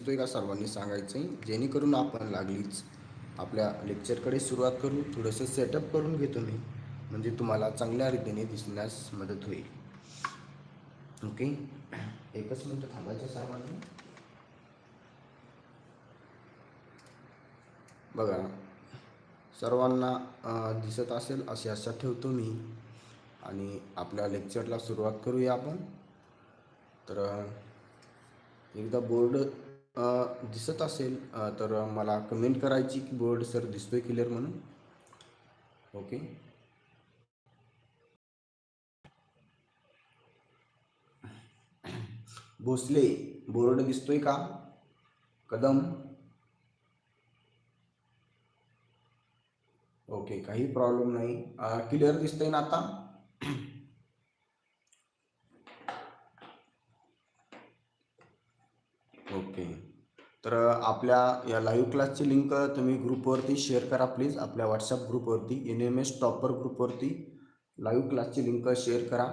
दिसतोय का सर्वांनी सांगायचं आहे जेणेकरून आपण लागलीच. आपल्या लेक्चरकडे सुरुवात करू थोडंसं सेटअप करून घेतो मी. म्हणजे तुम्हाला चांगल्या रीतीने दिसण्यास मदत होईल. ओके? एकच मिनटं थांबायचं सर्वांनी. बघा सर्वांना दिसत असेल अशी आशा ठेवतो मी. आणि आपल्या लेक्चरला सुरुवात करूया आपण. तर एकदा बोर्ड दिसत असेल तर मला कमेंट करायची की बोर्ड सर दिसतोय क्लिअर म्हणून. ओके भोसले बोर्ड दिसतोय का? कदम. ओके काही प्रॉब्लेम नाही. क्लिअर दिसतंय ना आता? ओके तर आपल्या या लाईव्ह क्लासची लिंक तुम्ही ग्रुपवरती शेअर करा प्लीज आपल्या व्हॉट्सअप ग्रुपवरती एन एम एस टॉपर ग्रुपवरती लाईव्ह क्लासची लिंक शेअर करा.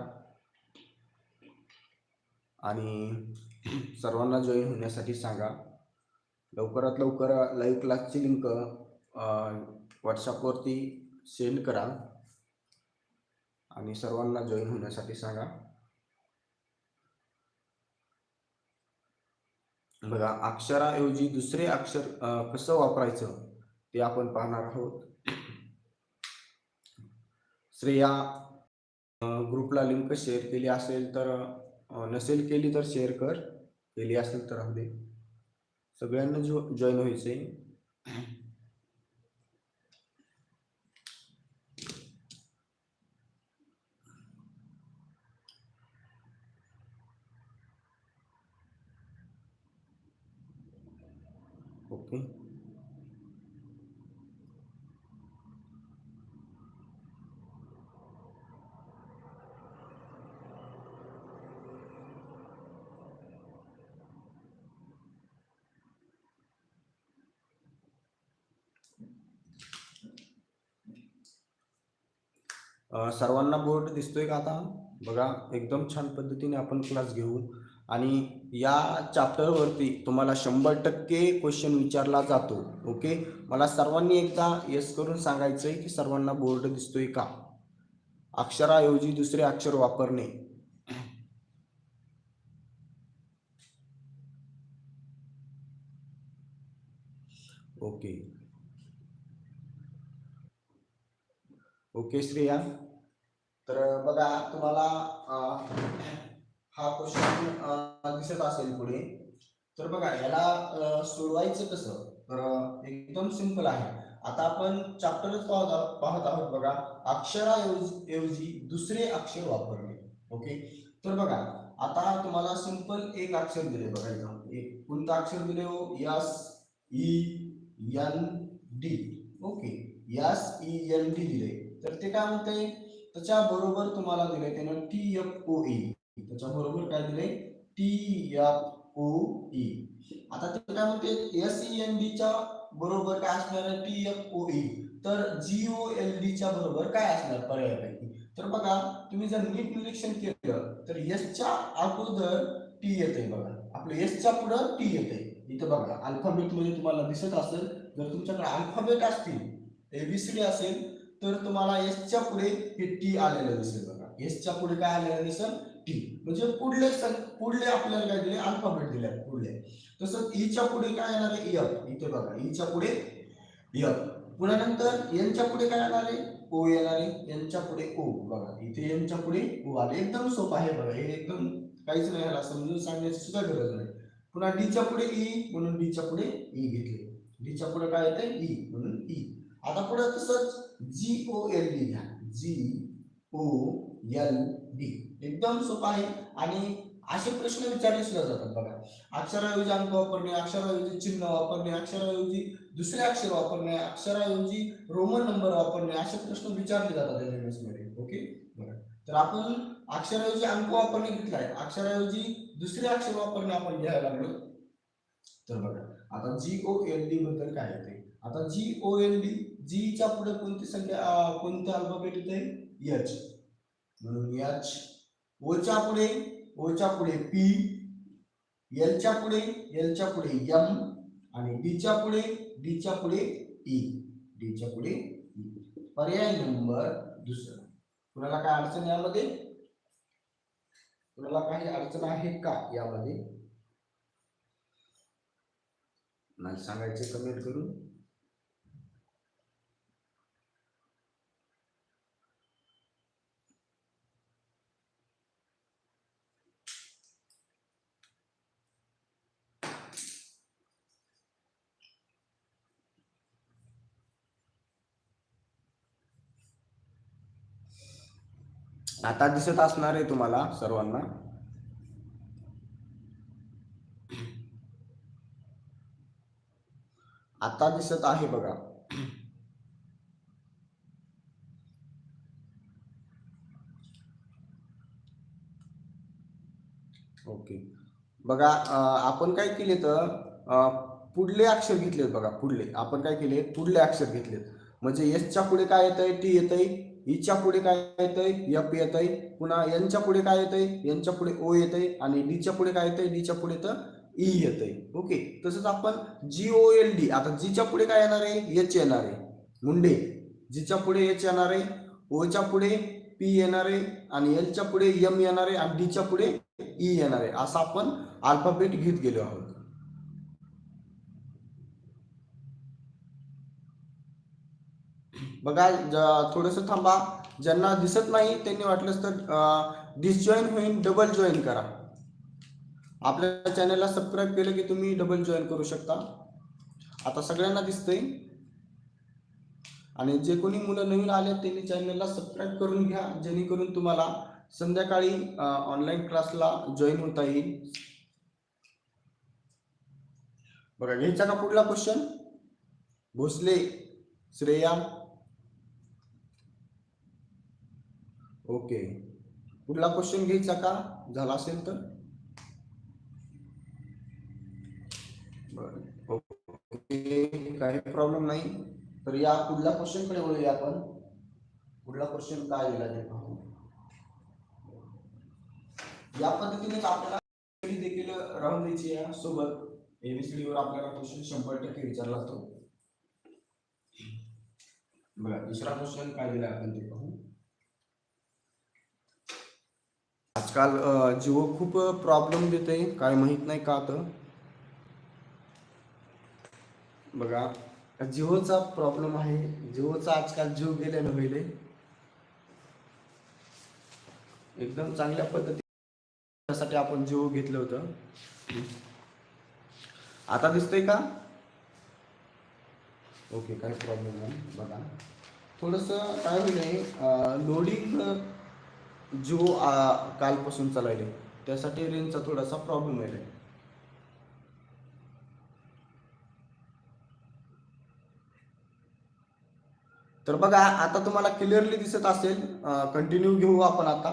आणि सर्वांना जॉईन होण्यासाठी सांगा. लवकरात लवकर लाईव्ह क्लासची लिंक व्हॉट्सअपवरती सेंड करा. आणि सर्वांना जॉईन होण्यासाठी सांगा. बघा अक्षराऐवजी दुसरे अक्षर कसं वापरायचं ते आपण पाहणार आहोत. श्रेया ग्रुपला लिंक शेअर केली असेल तर नसेल केली तर शेअर कर. केली असेल तर राहू दे. सगळ्यांना जो जॉईन व्हायचंय. ओके सर्वांना बोर्ड दिसतोय का आता? बघा एकदम छान पद्धतीने आपण क्लास घेऊ आणि या चॅप्टरवरती तुम्हाला शंभर टक्के क्वेश्चन विचारला जातो. ओके मला सर्वांनी एकदा येस करून सांगायचं आहे की सर्वांना बोर्ड दिसतोय का? अक्षराऐवजी दुसरे अक्षर वापरणे. Okay okay Shreya. तर बघा तुम्हाला हा क्वेश्चन दिसत असेल पुढे. तर बघा याला सोडवायचं कसं? तर एकदम सिंपल आहे. आता आपण चॅप्टरच पाहत आहोत पाहत आहोत बघा. अक्षराऐवजी ऐवजी दुसरे अक्षर वापरले. ओके तर बघा आता तुम्हाला सिंपल एक अक्षर दिले बघा इथं एक कोणतं अक्षर दिले हो? Yes E N D. Okay yes E N D दिले. तर ते काय म्हणते? त्याच्या बरोबर तुम्हाला दिले त्यानं टी एफ ओ ई. त्याच्या बरोबर काय दिलंय? टी एफ ओ ई आता ते काय म्हणते? एस ई एन डी च्या बरोबर काय असणार आहे? टी एफ ओ ई तर जी ओ एल डी च्या बरोबर काय असणार पर्यायपैकी? तर बघा तुम्ही जर नीट निरीक्षण केलं तर एस च्या अगोदर टी येते बघा. आपलं एस च्या पुढं टी येते इथं बघा अल्फाबेटमध्ये तुम्हाला दिसत असेल जर तुमच्याकडे अल्फाबेट असतील एबीसीडी असेल तर तुम्हाला एस च्या पुढे हे टी आलेलं दिसेल बघा. एस च्या पुढे काय आलेलं दिसेल? टी म्हणजे पुढले पुढले आपल्याला काय दिले? अल्फाबेट दिले पुढले. तसंच e ईच्या पुढे काय येणार आहे? E एफ इथे बघा. E ईच्या पुढे एफ पुन्हा नंतर यांच्या पुढे काय येणार आहे? ओ येणार आहे. यांच्या पुढे ओ बघा. इथे यांच्या पुढे ओ आले. एकदम सोपं आहे बघा. हे एकदम काहीच नाही. ह्याला समजून सांगण्याची सुद्धा गरज नाही. पुन्हा डीच्या पुढे ई म्हणून डीच्या पुढे ई घेतले. डीच्या पुढे काय येते ई म्हणून ई आता पुढे तसंच जी ओ एल डी घ्या. जी ओ एल डी एकदम सोपं आहे. आणि असे प्रश्न विचारले सुद्धा जातात बघा. अक्षराऐवजी अंक वापरणे अक्षराऐवजी चिन्ह वापरणे अक्षराऐवजी दुसरे अक्षर वापरणे अक्षराऐवजी रोमन नंबर वापरणे असे प्रश्न विचारले जातात एसमध्ये. ओके बघा तर आपण अक्षराऐवजी अंक वापरणे घेतलाय. अक्षराऐवजी दुसरे अक्षर वापरणे आपण घ्यायला लागलो. तर बघा. आता जी ओ एल डी बद्दल काय येते? आता जी ओ एल डी जी च्या पुढे कोणती संख्या कोणतं अल्फाबेट येते एच म्हणून एच ओच्या पुढे ओच्या पुढे पी एलच्या पुढे एलच्या पुढे एम आणि डीच्या पुढे डीच्या पुढे e. ई डीच्या पुढे ई पर्याय नंबर दुसरा. कुणाला काय अडचण यामध्ये? कुणाला काही अडचण आहे का यामध्ये? नाही सांगायचे कमेंट करून. आता दिसत असणार आहे तुम्हाला सर्वांना. आता दिसत आहे बघा. ओके. बघा आपण काय केले तर पुढले अक्षर घेतलेत बघा पुढले. आपण काय केले? पुढले अक्षर घेतलेत. म्हणजे एसच्या पुढे काय येतंय? टी येतंय. हिच्या पुढे काय येतंय? एफ येतंय. पुन्हा यांच्या पुढे काय येतंय? यांच्या पुढे ओ येतंय आणि डीच्या पुढे काय येतंय? डीच्या पुढे तर ई येतंय. ओके? तसंच आपण जी ओ एल डी आता जीच्या पुढे काय येणार आहे? एच येणार आहे. मुंडे जीच्या पुढे एच येणार आहे. ओच्या पुढे पी येणार आहे आणि एलच्या पुढे एम येणार आहे आणि डीच्या पुढे ई येणार आहे. असं आपण अल्फाबेट घेत गेलो आहोत. बघा थोडंसं थांबा. ज्यांना दिसत नाही त्यांनी वाटलंच तर डिसजॉईन होईन डबल जॉईन करा. आपल्या चॅनलला सबस्क्राईब केलं की तुम्ही डबल जॉईन करू शकता. आता सगळ्यांना दिसतंय. आणि जे कोणी मुलं नवीन आले त्यांनी चॅनलला सबस्क्राईब करून घ्या. जेणेकरून तुम्हाला संध्याकाळी ऑनलाईन क्लासला जॉईन होता येईल. बघा घ्यायचा का पुढला क्वेश्चन भोसले श्रेया. ओके. कुठला क्वेश्चन घ्यायचा का? झाला असेल तर? ओके. काही प्रॉब्लेम नाही. तर या पुढल्या क्वेश्चनकडे वळूया आपण. पुढला क्वेश्चन काय दिला ते पाहू या पद्धतीनेच आपल्याला देखील राहून द्यायची या सोबत. एबीसीडी वर आपल्याला क्वेश्चन शंभर टक्के विचारला जातो. बघा दुसरा क्वेश्चन काय दिला आपण ते पाहू. आजकाल जिओ खूप प्रॉब्लेम देते काय माहीत नाही का तर बघा जिओचा प्रॉब्लेम आहे. जिओचा आजकाल जिओ गेलेला होईल एकदम चांगल्या पद्धतीसाठी आपण जिओ घेतलं होतं. आता दिसतंय का? ओके काही प्रॉब्लेम नाही. बघा. थोडस काय होईल लोडिंग जिओ कालपासून चालायले त्यासाठी रेंजचा थोडासा प्रॉब्लेम आहे. तर बघा आता तुम्हाला क्लिअरली दिसत असेल. कंटिन्यू घेऊ आपण आता.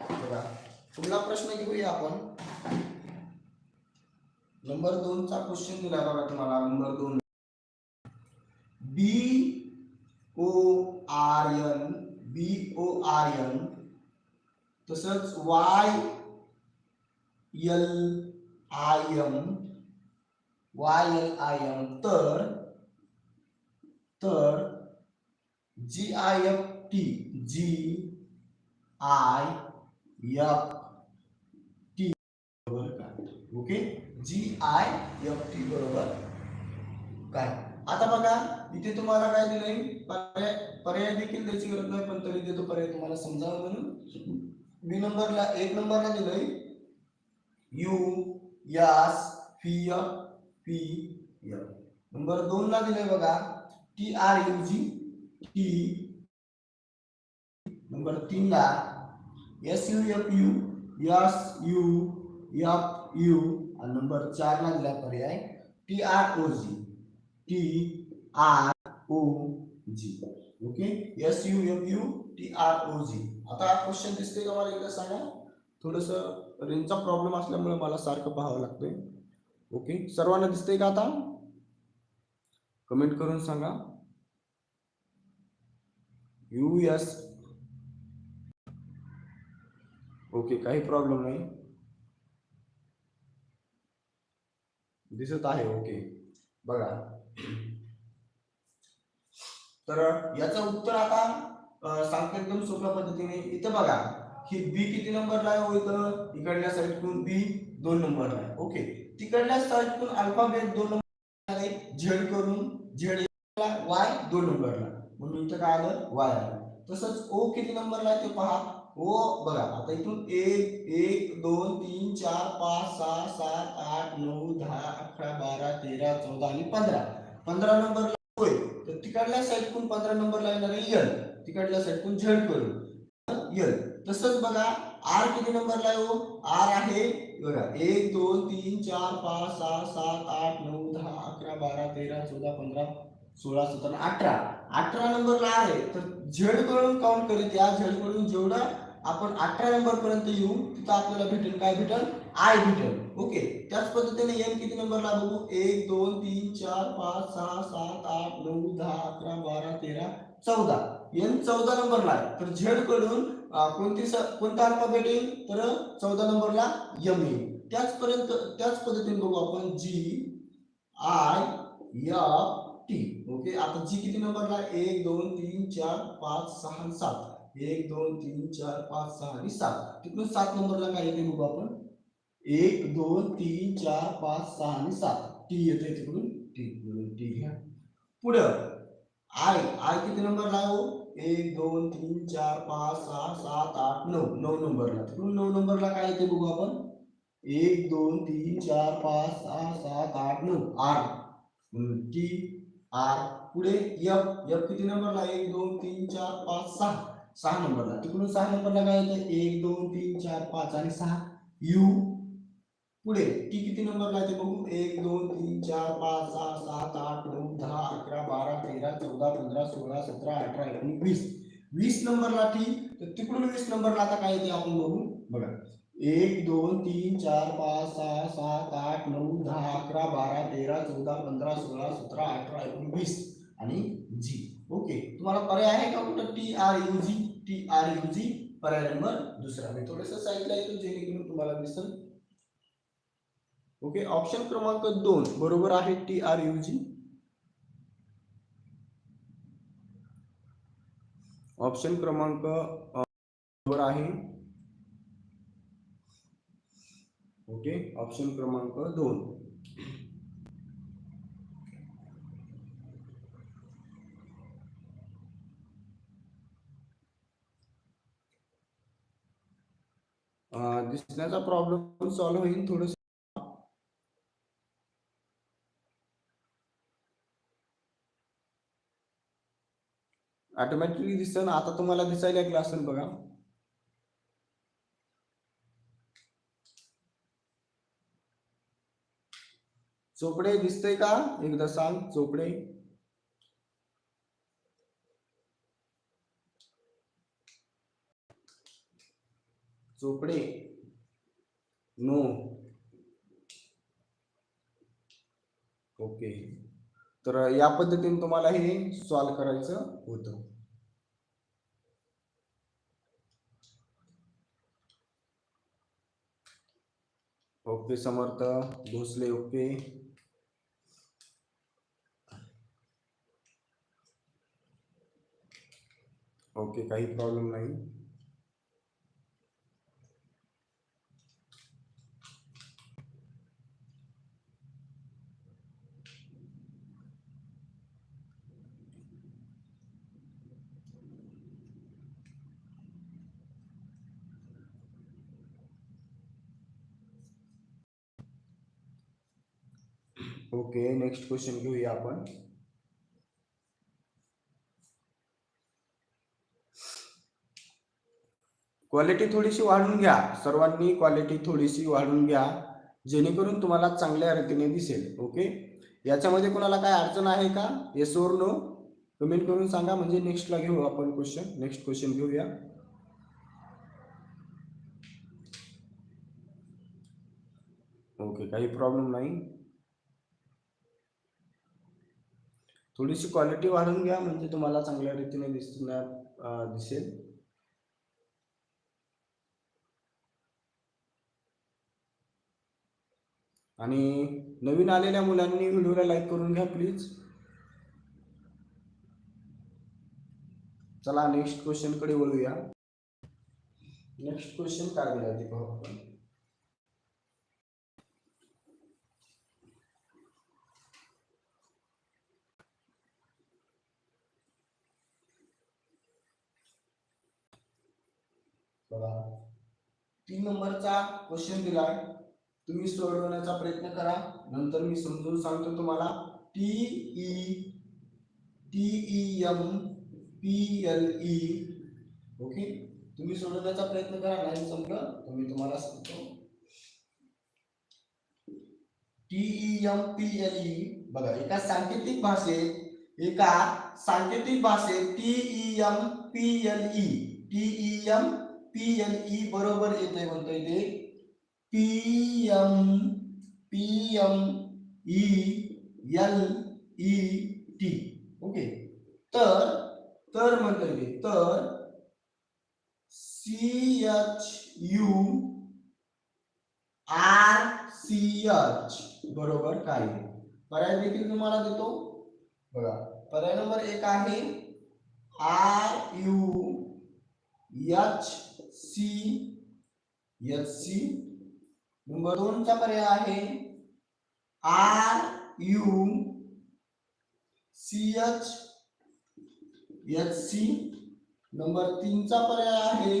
बघा पुढला प्रश्न घेऊया आपण. नंबर दोनचा क्वेश्चन दिला बघा तुम्हाला नंबर दोन. B O R N B O R N तसंच Y L I M Y L I M तर तर G I F T G I F T बरोबर काय okay G I F T बरोबर काय आता बघा इथे तुम्हाला काय दिलंय? पर्याय पर्याय देखील द्यायची गरज नाही पण तरी देतो पर्याय तुम्हाला समजावं म्हणून. बी नंबरला एक नंबरला दिलंय. यू यास P F P F number दोन ला दिलंय बघा. T R U G T number तीन ला S U F U S U F U आणि नंबर चार ला दिला पर्याय T R O G T R O G okay S U M U T R O G आता हा question दिसते का मला? एकदा सांगा. थोडस रेंजचा प्रॉब्लेम असल्यामुळे मला सारखं पाहावं लागतंय. ओके सर्वांना दिसतंय का आता? कमेंट करून सांगा. यू एस ओके काही प्रॉब्लेम नाही. दिसत आहे. ओके बघा. तर याचं उत्तर आता सांगतो एकदम सोप्या पद्धतीने. इथं बघा ही बी किती नंबरला आहे हो इथं? इकडल्या साईडकडून बी दोन नंबरला आहे. ओके तिकडल्या साईडकडून अल्फाबेट दोन नंबर आहे. झेड करून झेड वाय दोन नंबरला. म्हणून इथं काय आलं? वाय आलं. तसंच ओ किती नंबरला आहे ते पहा. ओ बघा आता इथून एक एक दोन तीन चार पाच सहा सात आठ नऊ दहा अकरा बारा तेरा चौदा आणि पंधरा. पंधरा नंबर होय तर तिकडल्या साईडकून पंधरा नंबरला येणार आहे? यल. तिकडल्या साईडकून झेड करून एल तसंच बघा आर किती नंबरला येऊ आर आहे बघा एक दोन तीन चार पाच सहा सात आठ नऊ दहा अकरा बारा तेरा चौदा पंधरा सोळा सतरा अठरा. अठरा नंबरला आहे तर झेड करून काउंट करीत या. झेडकडून जेवढा आपण अठरा नंबर पर्यंत येऊ तिथं आपल्याला भेटेल. काय भेटेल? I return okay. त्याच पद्धतीने एम किती नंबरला बघू? एक दोन तीन चार पाच सहा सात आठ नऊ दहा अकरा बारा तेरा चौदा. एन चौदा नंबरला आहे. तर झेडकडून कोणती कोणता अल्फाबेट येईल? तर चौदा नंबरला यम येईल. त्याचपर्यंत त्याच पद्धतीने बघू आपण G I F T okay? आता जी किती नंबरला एक दोन तीन चार पाच सहा सात. एक दोन तीन चार पाच सहा आणि सात. तिकडून सात नंबरला काय येते बघू आपण? एक दोन तीन चार पाच सहा आणि सात. टी येते तिकडून. टी टी घ्या. पुढं. आय आय किती नंबरला आहे हो? एक दोन तीन चार पाच सहा सात आठ नऊ. नऊ नंबरला तिकडून नऊ नंबरला काय येते बघू आपण? एक दोन तीन चार पाच सहा सात आठ नऊ. आर टी आर पुढे एफ एफ किती नंबरला एक दोन तीन चार पाच सहा. सहा नंबरला तिकडून सहा नंबरला काय येतं एक दोन तीन चार पाच आणि सहा. यू पुढे टी किती नंबरला आहे ते बघू. एक दोन तीन चार पाच सहा सात आठ नऊ दहा अकरा बारा तेरा चौदा पंधरा सोळा सतरा अठरा एकोणीस वीस. वीस नंबरला टी तर तिकडून वीस नंबरला आता काय येते आपण बघू. बघा. एक दोन तीन चार पाच सहा सात आठ नऊ दहा अकरा बारा तेरा चौदा पंधरा सोळा सतरा अठरा एकोणीस वीस आणि जी ओके. तुम्हाला पर्याय आहे का कुठं? T R U G T R U G पर्याय नंबर दुसरा. मी थोडस सांगितलं येतो जेणेकरून तुम्हाला दिसेल. ओके ऑप्शन क्रमांक दोन बरोबर आहे T R U G option क्रमांक बरोबर आहे. ओके ऑप्शन क्रमांक दोन. दिसण्याचा प्रॉब्लेम सॉल्व्ह होईल थोडस. ऑटोमॅटिकली दिसन आता तुम्हाला दिसायला लागलं असेल बघा. चोपडे दिसतंय का? एकदा सांग चोपडे. चोपडे. नो ओके तर या पद्धतीने तुम्हाला हे सॉल्व करायचं होतं. Okay Samarth Bhosale okay. Okay काही प्रॉब्लेम नाही. ओके नेक्स्ट क्वेश्चन घेऊया आपण. क्वालिटी थोडीशी वाढवून घ्या. सर्वांनी क्वालिटी थोडीशी वाढून घ्या जेणेकरून तुम्हाला चांगल्या रीतीने दिसेल. ओके याच्यामध्ये कोणाला काय अडचण आहे का? येस ओर नो कमेंट करून सांगा. म्हणजे नेक्स्टला घेऊ आपण क्वेश्चन नेक्स्ट क्वेश्चन घेऊया. ओके काही प्रॉब्लेम नाही. थोडीशी क्वालिटी वाढवून घ्या म्हणजे तुम्हाला चांगल्या रीतीने दिसणार दिसेल. आणि नवीन आलेल्या मुलांनी व्हिडिओला लाईक करून घ्या प्लीज चला नेक्स्ट क्वेश्चनकडे वळूया. नेक्स्ट क्वेश्चन काय दिला ते बघा. तीन नंबरचा क्वेश्चन दिलाय. तुम्ही सोडवण्याचा प्रयत्न करा. नंतर मी समजून सांगतो तुम्हाला. T E T E M P L E okay तुम्ही सोडवण्याचा प्रयत्न करा. नाही जमलं तर मी तुम्हाला सांगतो. E M P L E बघा एका सांकेतिक भाषेत एका सांकेतिक भाषेत T E M P L E T E M P M E बरोबर येतंय म्हणतोय ते. P M P M E L E T. Okay. तर तर म्हणतोय ते तर C H U R C H. बरोबर काय? पर्याय देखील तुम्हाला देतो. बघा. पर्याय नंबर एक आहे R U H C H C, number दोनचा पर्याय आहे. R U, C H H C, number तीनचा पर्याय आहे.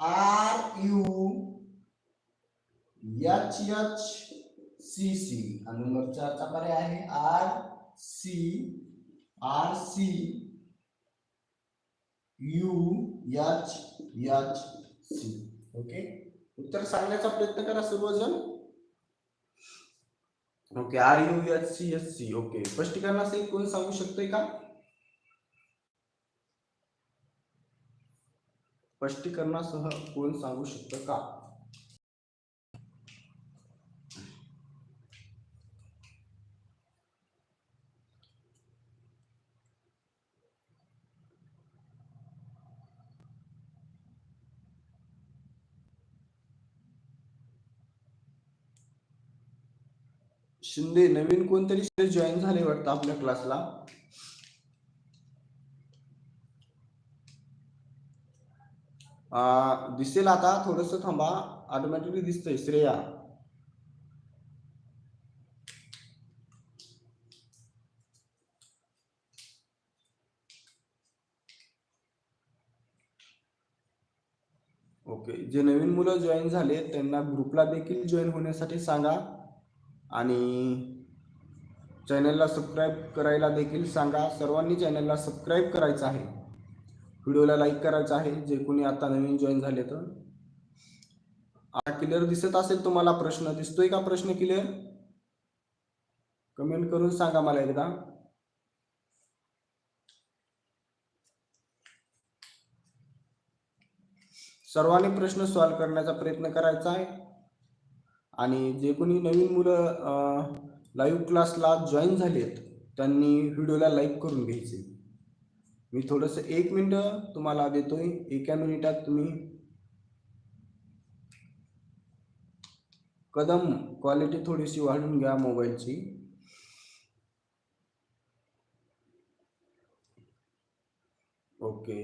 R U H H C C number चारचा पर्याय आहे. R C R C U याच याच सी. ओके? उत्तर सांगण्याचा प्रयत्न करा सर्वजण. Okay R U H C H C. Okay. स्पष्टीकरण असेल कोण सांगू शकतोय का? स्पष्टीकरणासह कोण सांगू शकतं का? शिंदे नवीन कोणतरी जॉईन झाले वाटतं आपल्या क्लासला दिसेल आता थोडस थांबा. ऑटोमॅटिकली दिसतंय. श्रेया. ओके जे नवीन मुलं जॉईन झाले त्यांना ग्रुपला देखील जॉईन होण्यासाठी सांगा. आणि चॅनलला सबस्क्राईब करायला देखील सांगा. सर्वांनी चॅनलला सबस्क्राईब करायचं आहे. व्हिडिओला लाईक करायचं आहे जे कोणी आता नवीन जॉईन झाले तर. आता क्लिअर दिसत असेल तुम्हाला प्रश्न दिसतोय का प्रश्न क्लिअर कमेंट करून सांगा मला एकदा. सर्वांनी प्रश्न सॉल्व्ह करण्याचा प्रयत्न करायचा आहे. आणि जे कोणी नवीन मुलं लाईव्ह क्लासला जॉईन झालेत त्यांनी व्हिडिओला लाईक करून घ्यायचे. मी थोडस एक मिनिट तुम्हाला देतोय. एका मिनिटात तुम्ही कदम क्वालिटी थोडीशी वाढून घ्या मोबाईलची. ओके.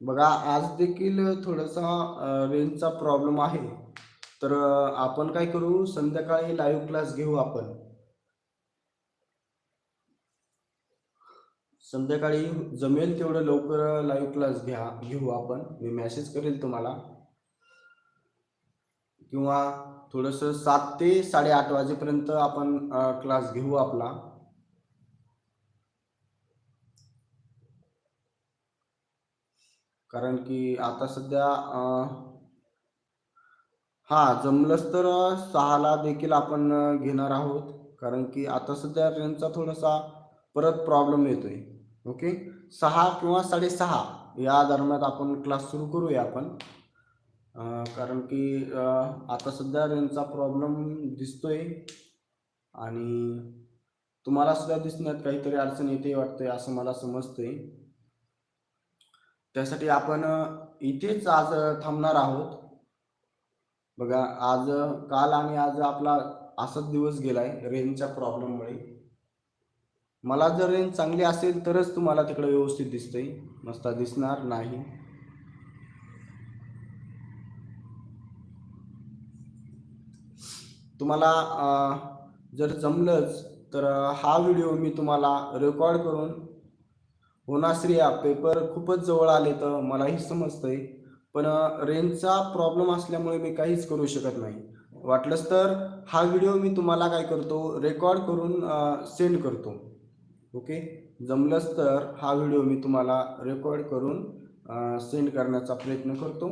बघा आज देखील थोडासा रेंजचा प्रॉब्लेम आहे. तर आपण काय करू? संध्याकाळी लाईव्ह क्लास घेऊ आपण. संध्याकाळी जमेल तेवढं लवकर लाईव्ह क्लास घ्या घेऊ आपण. मी मेसेज करेल तुम्हाला. किंवा थोडस सात ते साडेआठ वाजेपर्यंत आपण क्लास घेऊ आपला. कारण की आता सध्या हा जमलंच तर सहाला देखील आपण घेणार आहोत. कारण की आता सध्या रेंजचा थोडासा परत प्रॉब्लेम येतोय. ओके? सहा किंवा साडेसहा या दरम्यान आपण क्लास सुरू करूया आपण. कारण की आता सध्या रेंजचा प्रॉब्लेम दिसतोय. आणि तुम्हाला सुद्धा दिसण्यात काहीतरी अडचण येते वाटते असं मला समजतंय. त्यासाठी आपण इथेच आज थांबणार आहोत. बघा आज काल आणि आज आपला असाच दिवस गेलाय रेंजच्या प्रॉब्लेममुळे. मला जर रेंज चांगली असेल तरच तुम्हाला तिकडे व्यवस्थित दिसतंय. नसता दिसणार नाही. तुम्हाला जर जमलंच तर हा व्हिडिओ मी तुम्हाला रेकॉर्ड करून होनाश्री या पेपर खूपच जवळ आले तर मलाही समजतंय. पण रेंजचा प्रॉब्लेम असल्यामुळे मी काहीच करू शकत नाही. वाटलंच तर हा व्हिडिओ मी तुम्हाला काय करतो रेकॉर्ड करून सेंड करतो. ओके जमलंच तर हा व्हिडिओ मी तुम्हाला रेकॉर्ड करून सेंड करण्याचा प्रयत्न करतो.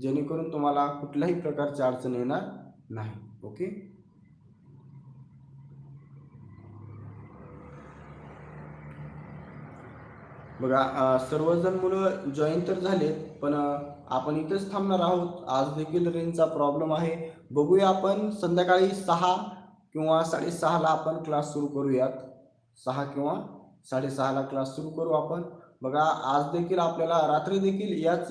जेणेकरून तुम्हाला कुठल्याही प्रकारची अडचण येणार नाही. ओके बघा सर्वजण मुलं जॉईन तर झालेत पण आपण इथेच थांबणार आहोत. आज देखील रेंजचा प्रॉब्लेम आहे. बघूया आपण संध्याकाळी सहा किंवा साडेसहाला आपण क्लास सुरू करूयात. सहा किंवा साडेसहाला क्लास सुरू करू आपण. बघा आज देखील आपल्याला रात्री देखील याच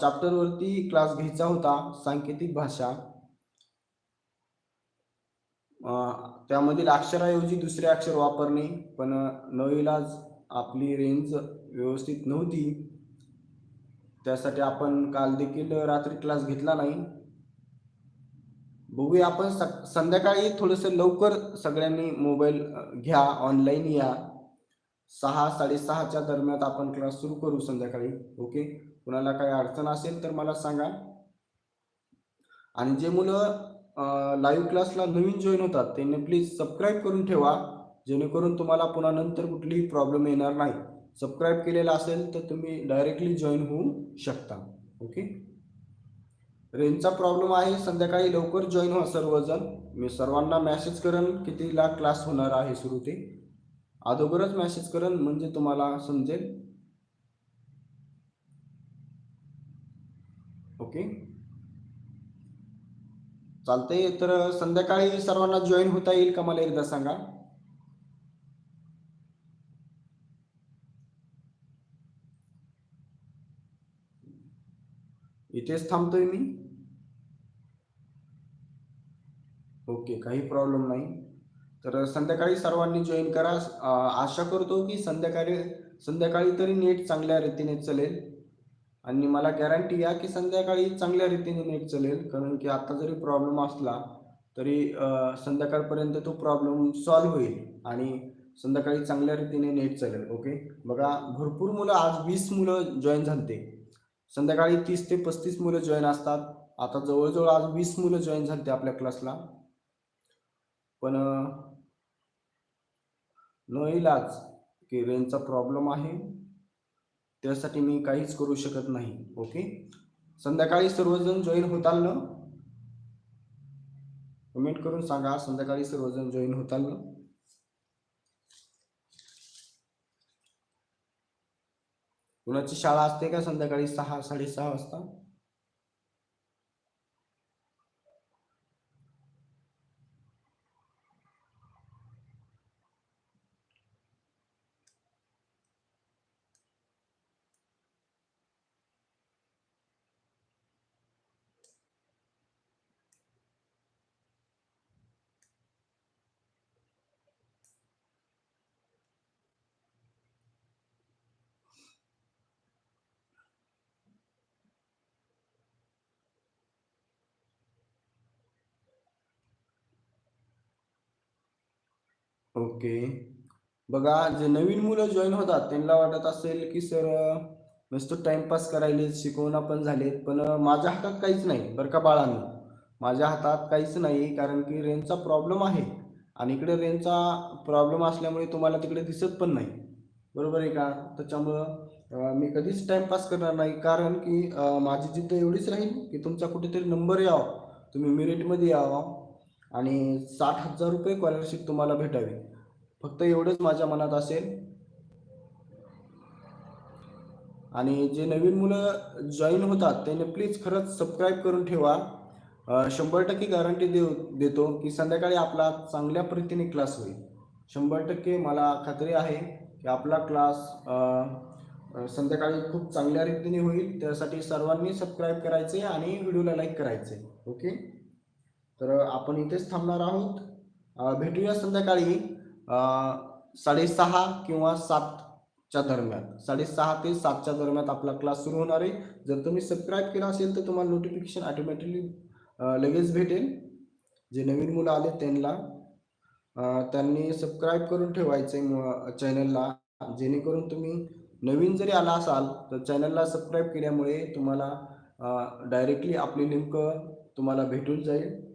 चॅप्टरवरती क्लास घ्यायचा होता सांकेतिक भाषा. त्यामधील अक्षराऐवजी दुसरे अक्षर वापरणे पण नवीलाज आपली रेंज व्यवस्थित नव्हती. त्यासाठी आपण काल देखील रात्री क्लास घेतला नाही. बघूया आपण स संध्याकाळी थोडंसं लवकर सगळ्यांनी मोबाईल घ्या ऑनलाईन या. सहा साडेसहाच्या दरम्यान आपण क्लास सुरू करू संध्याकाळी ओके कुणाला काही अडचण असेल तर मला सांगा. आणि जे मुलं लाईव्ह क्लासला नवीन जॉईन होतात त्यांनी प्लीज सबस्क्राईब करून ठेवा. जेणेकरून तुम्हाला पुन्हा नंतर कुठलीही प्रॉब्लेम येणार नाही. सबस्क्राईब केलेला असेल तर तुम्ही डायरेक्टली जॉईन होऊ शकता. ओके रेंजचा प्रॉब्लेम आहे संध्याकाळी लवकर जॉईन व्हा सर्वजण. मी सर्वांना मेसेज करेन कितीला क्लास होणार आहे सुरू ते अगोदरच मेसेज करेन म्हणजे तुम्हाला समजेल. ओके चालतंय तर संध्याकाळी सर्वांना जॉईन होता येईल का मला एकदा सांगा. इथेच थांबतोय मी. ओके काही प्रॉब्लेम नाही. तर संध्याकाळी सर्वांनी जॉईन करा. आशा करतो की संध्याकाळी संध्याकाळी तरी नेट चांगल्या रीतीने चालेल. आणि मला गॅरंटी या की संध्याकाळी चांगल्या रीतीने नेट चालेल. कारण की आता जरी प्रॉब्लेम असला तरी संध्याकाळपर्यंत तो प्रॉब्लेम सॉल्व्ह होईल. आणि संध्याकाळी चांगल्या रीतीने नेट चालेल. ओके? बघा भरपूर मुलं आज वीस मुलं जॉईन झालते. संध्याकाळी तीस ते पस्तीस मुलं जॉईन असतात. आता जवळजवळ आज वीस मुलं जॉईन झाली आपल्या क्लासला पण अं, न इलाज की रेंजचा प्रॉब्लेम आहे त्यासाठी मी काहीच करू शकत नाही. ओके संध्याकाळी सर्वजण जॉईन होताल ना? कमेंट करून सांगा संध्याकाळी सर्वजण जॉईन होताल ना? कुणाची शाळा असते का संध्याकाळी सहा साडेसहा वाजता? ओके. बघा जे नवीन मुलं जॉईन होतात त्यांना वाटत असेल की सर नुसतं टाइमपास करायले शिकवणं पण झालेत पण माझ्या हातात काहीच नाही बरं का बाळांनो? माझ्या हातात काहीच नाही कारण की रेंजचा प्रॉब्लेम आहे आणि इकडे रेंजचा प्रॉब्लेम असल्यामुळे तुम्हाला तिकडे दिसत पण नाही. बरोबर आहे का? त्याच्यामुळं मी कधीच टाइमपास करणार नाही कारण की माझी जिद्द एवढीच राहील की तुमचा कुठेतरी नंबर यावा. तुम्ही मेरिटमध्ये यावा. आणि साठ हजार रुपये स्कॉलरशिप तुम्हाला भेटावी. फक्त एवढंच माझ्या मनात असेल. आणि जे नवीन मुलं जॉईन होतात त्याने प्लीज खरंच सबस्क्राईब करून ठेवा. शंभर टक्के गॅरंटी देऊ देतो की संध्याकाळी आपला चांगल्या पद्धतीने क्लास होईल. शंभर टक्के मला खात्री आहे की आपला क्लास संध्याकाळी खूप चांगल्या रीतीने होईल. त्यासाठी सर्वांनी सबस्क्राईब करायचे आणि व्हिडिओला लाईक करायचे. ओके तर आपण इथेच थांबणार आहोत. भेटूया संध्याकाळी साडेसहा किंवा सातच्या दरम्यान. साडेसहा ते सातच्या दरम्यान आपला क्लास सुरू होणार आहे. जर तुम्ही सबस्क्राईब केला असेल तर तुम्हाला नोटिफिकेशन ऑटोमॅटिकली लगेच भेटेल. जे नवीन मुलं आले त्यांना त्यांनी सबस्क्राईब करून ठेवायचे चॅनलला. जेणेकरून तुम्ही नवीन जरी आला असाल तर चॅनलला सबस्क्राईब केल्यामुळे तुम्हाला डायरेक्टली आपली लिंक तुम्हाला भेटून जाईल.